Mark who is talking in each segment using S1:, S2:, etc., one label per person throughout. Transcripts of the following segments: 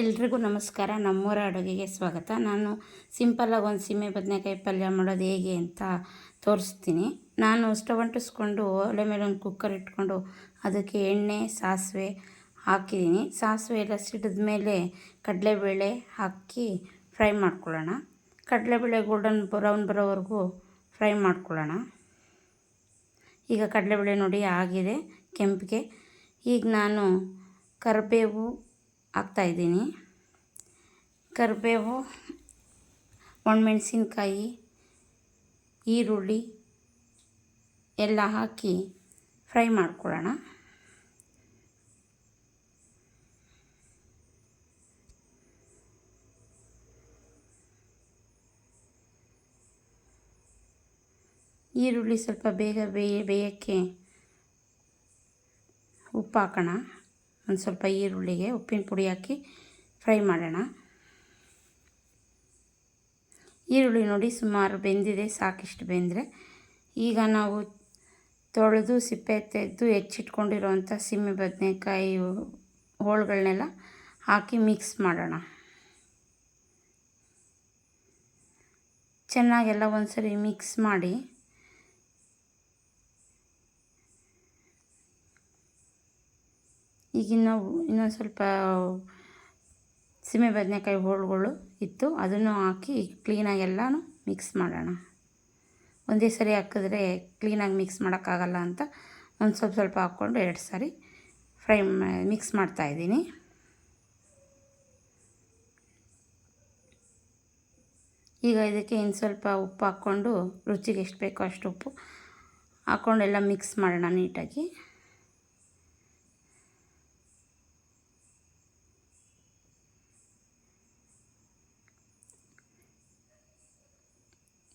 S1: ಎಲ್ರಿಗೂ ನಮಸ್ಕಾರ. ನಮ್ಮೂರ ಅಡುಗೆಗೆ ಸ್ವಾಗತ. ನಾನು ಸಿಂಪಲ್ಲಾಗಿ ಒಂದು ಸೀಮೆ ಬದನೆಕಾಯಿ ಪಲ್ಯ ಮಾಡೋದು ಹೇಗೆ ಅಂತ ತೋರಿಸ್ತೀನಿ. ನಾನು ಸ್ಟವ್ ಅಂಟಿಸ್ಕೊಂಡು ಒಲೆ ಮೇಲೆ ಒಂದು ಕುಕ್ಕರ್ ಇಟ್ಕೊಂಡು ಅದಕ್ಕೆ ಎಣ್ಣೆ, ಸಾಸಿವೆ ಹಾಕಿದ್ದೀನಿ. ಸಾಸಿವೆ ಎಲ್ಲ ಸಿಡಿದ ಮೇಲೆ ಕಡಲೆಬೇಳೆ ಹಾಕಿ ಫ್ರೈ ಮಾಡ್ಕೊಳ್ಳೋಣ. ಕಡಲೆಬೇಳೆ ಗೋಲ್ಡನ್ ಬ್ರೌನ್ ಬರೋವರೆಗೂ ಫ್ರೈ ಮಾಡ್ಕೊಳ್ಳೋಣ. ಈಗ ಕಡಲೆಬೇಳೆ ನೋಡಿ ಆಗಿದೆ ಕೆಂಪಿಗೆ. ಈಗ ನಾನು ಕರಿಬೇವು ಹಾಕ್ತಾಯಿದ್ದೀನಿ ಕರಿಬೇವು, ಒಣಮೆಣ್ಸಿನ್ಕಾಯಿ, ಈರುಳ್ಳಿ ಎಲ್ಲ ಹಾಕಿ ಫ್ರೈ ಮಾಡ್ಕೊಳ್ಳೋಣ. ಈರುಳ್ಳಿ ಸ್ವಲ್ಪ ಬೇಗ ಬೇಯ, ಬೇಯೋಕ್ಕೆ ಉಪ್ಪು ಹಾಕೋಣ. ಒಂದು ಸ್ವಲ್ಪ ಈರುಳ್ಳಿಗೆ ಉಪ್ಪಿನ ಪುಡಿ ಹಾಕಿ ಫ್ರೈ ಮಾಡೋಣ. ಈರುಳ್ಳಿ ನೋಡಿ ಸುಮಾರು ಬೆಂದಿದೆ, ಸಾಕಿಷ್ಟು ಬೆಂದರೆ. ಈಗ ನಾವು ತೊಳೆದು ಸಿಪ್ಪೆ ತೆಗೆದು ಹೆಚ್ಚಿಟ್ಕೊಂಡಿರೋವಂಥ ಸಿಮ್ಮೆ ಬದನೆಕಾಯಿ ಹೋಳುಗಳನ್ನೆಲ್ಲ ಹಾಕಿ ಮಿಕ್ಸ್ ಮಾಡೋಣ. ಚೆನ್ನಾಗೆಲ್ಲ ಒಂದ್ಸರಿ ಮಿಕ್ಸ್ ಮಾಡಿ ಈಗ ನಾವು ಇನ್ನೊಂದು ಸ್ವಲ್ಪ ಸೀಮೆ ಬದನೆಕಾಯಿ ಹೋಳುಗಳು ಇತ್ತು, ಅದನ್ನು ಹಾಕಿ ಕ್ಲೀನಾಗಿ ಎಲ್ಲನೂ ಮಿಕ್ಸ್ ಮಾಡೋಣ. ಒಂದೇ ಸರಿ ಹಾಕಿದ್ರೆ ಕ್ಲೀನಾಗಿ ಮಿಕ್ಸ್ ಮಾಡೋಕ್ಕಾಗಲ್ಲ ಅಂತ ಒಂದು ಸ್ವಲ್ಪ ಸ್ವಲ್ಪ ಹಾಕ್ಕೊಂಡು ಎರಡು ಸಾರಿ ಫ್ರೈ ಮಿಕ್ಸ್ ಮಾಡ್ತಾಯಿದ್ದೀನಿ ಈಗ ಇದಕ್ಕೆ ಇನ್ನು ಸ್ವಲ್ಪ ಉಪ್ಪು ಹಾಕ್ಕೊಂಡು ರುಚಿಗೆ ಎಷ್ಟು ಬೇಕೋ ಅಷ್ಟು ಉಪ್ಪು ಹಾಕ್ಕೊಂಡೆಲ್ಲ ಮಿಕ್ಸ್ ಮಾಡೋಣ ನೀಟಾಗಿ.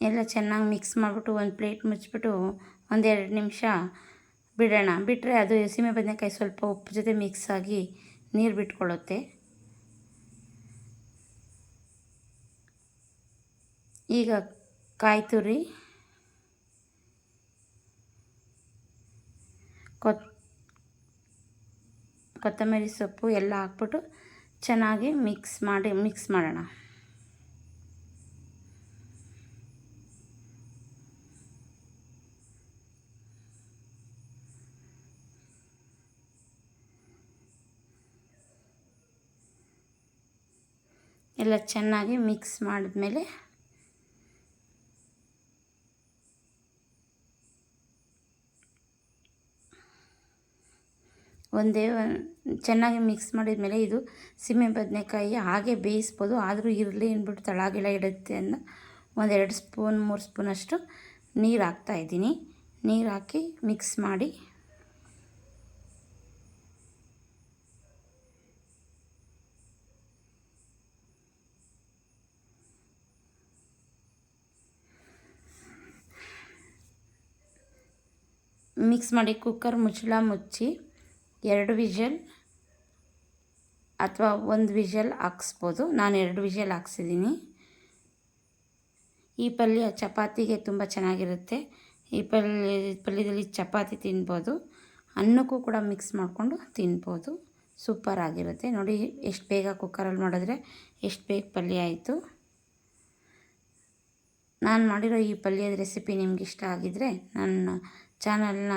S1: ಎಲ್ಲ ಚೆನ್ನಾಗಿ ಮಿಕ್ಸ್ ಮಾಡಿಬಿಟ್ಟು ಒಂದು ಪ್ಲೇಟ್ ಮುಚ್ಚಿಬಿಟ್ಟು ಒಂದೆರಡು ನಿಮಿಷ ಬಿಡೋಣ. ಬಿಟ್ಟರೆ ಅದು ಸೀಮೆ ಬದನೆಕಾಯಿ ಸ್ವಲ್ಪ ಉಪ್ಪು ಜೊತೆ ಮಿಕ್ಸ್ ಆಗಿ ನೀರು ಬಿಟ್ಕೊಳ್ಳುತ್ತೆ. ಈಗ ಕಾಯಿ ತುರಿ ಕೊತ್, ಕೊತ್ತಂಬರಿ ಸೊಪ್ಪು ಎಲ್ಲ ಹಾಕ್ಬಿಟ್ಟು ಚೆನ್ನಾಗಿ ಮಿಕ್ಸ್ ಮಾಡಿ ಮಿಕ್ಸ್ ಮಾಡೋಣ. ಎಲ್ಲ ಚೆನ್ನಾಗಿ ಮಿಕ್ಸ್ ಮಾಡಿದ್ಮೇಲೆ ಒಂದೇ ಚೆನ್ನಾಗಿ ಮಿಕ್ಸ್ ಮಾಡಿದ ಮೇಲೆ ಇದು ಸೀಮೆ ಬದನೆಕಾಯಿ ಹಾಗೆ ಬೇಯಿಸ್ಬೋದು. ಆದರೂ ಇರಲಿ ಅಂದ್ಬಿಟ್ಟು ತಳಗೆಲ್ಲ ಇಡುತ್ತೆ ಅನ್ನೋ. ಒಂದೆರಡು ಸ್ಪೂನ್, ಮೂರು ಸ್ಪೂನಷ್ಟು ನೀರು ಹಾಕ್ತಾಯಿದ್ದೀನಿ ನೀರು ಹಾಕಿ ಮಿಕ್ಸ್ ಮಾಡಿ ಮಿಕ್ಸ್ ಮಾಡಿ ಕುಕ್ಕರ್ ಮುಚ್ಚಳ ಮುಚ್ಚಿ ಎರಡು ವಿಷಲ್ ಅಥವಾ ಒಂದು ವಿಷಲ್ ಹಾಕ್ಸ್ಬೋದು. ನಾನು ಎರಡು ವಿಷಲ್ ಹಾಕ್ಸಿದ್ದೀನಿ. ಈ ಪಲ್ಯ ಚಪಾತಿಗೆ ತುಂಬ ಚೆನ್ನಾಗಿರುತ್ತೆ. ಈ ಪಲ್ಯ ಪಲ್ಯದಲ್ಲಿ ಚಪಾತಿ ತಿನ್ಬೋದು. ಅನ್ನಕ್ಕೂ ಕೂಡ ಮಿಕ್ಸ್ ಮಾಡಿಕೊಂಡು ತಿನ್ಬೋದು. ಸೂಪರ್ ಆಗಿರುತ್ತೆ. ನೋಡಿ, ಎಷ್ಟು ಬೇಗ ಕುಕ್ಕರಲ್ಲಿ ಮಾಡಿದ್ರೆ ಎಷ್ಟು ಬೇಗ ಪಲ್ಯ ಆಯಿತು. ನಾನು ಮಾಡಿರೋ ಈ ಪಲ್ಯದ ರೆಸಿಪಿ ನಿಮ್ಗೆ ಇಷ್ಟ ಆಗಿದ್ದರೆ ನನ್ನ ಚಾನಲ್ನ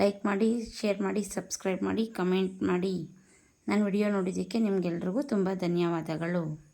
S1: ಲೈಕ್ ಮಾಡಿ, ಶೇರ್ ಮಾಡಿ, ಸಬ್ಸ್ಕ್ರೈಬ್ ಮಾಡಿ, ಕಮೆಂಟ್ ಮಾಡಿ. ನನ್ನ ವಿಡಿಯೋ ನೋಡಿದ್ದಕ್ಕೆ ನಿಮಗೆಲ್ರಿಗೂ ತುಂಬ ಧನ್ಯವಾದಗಳು.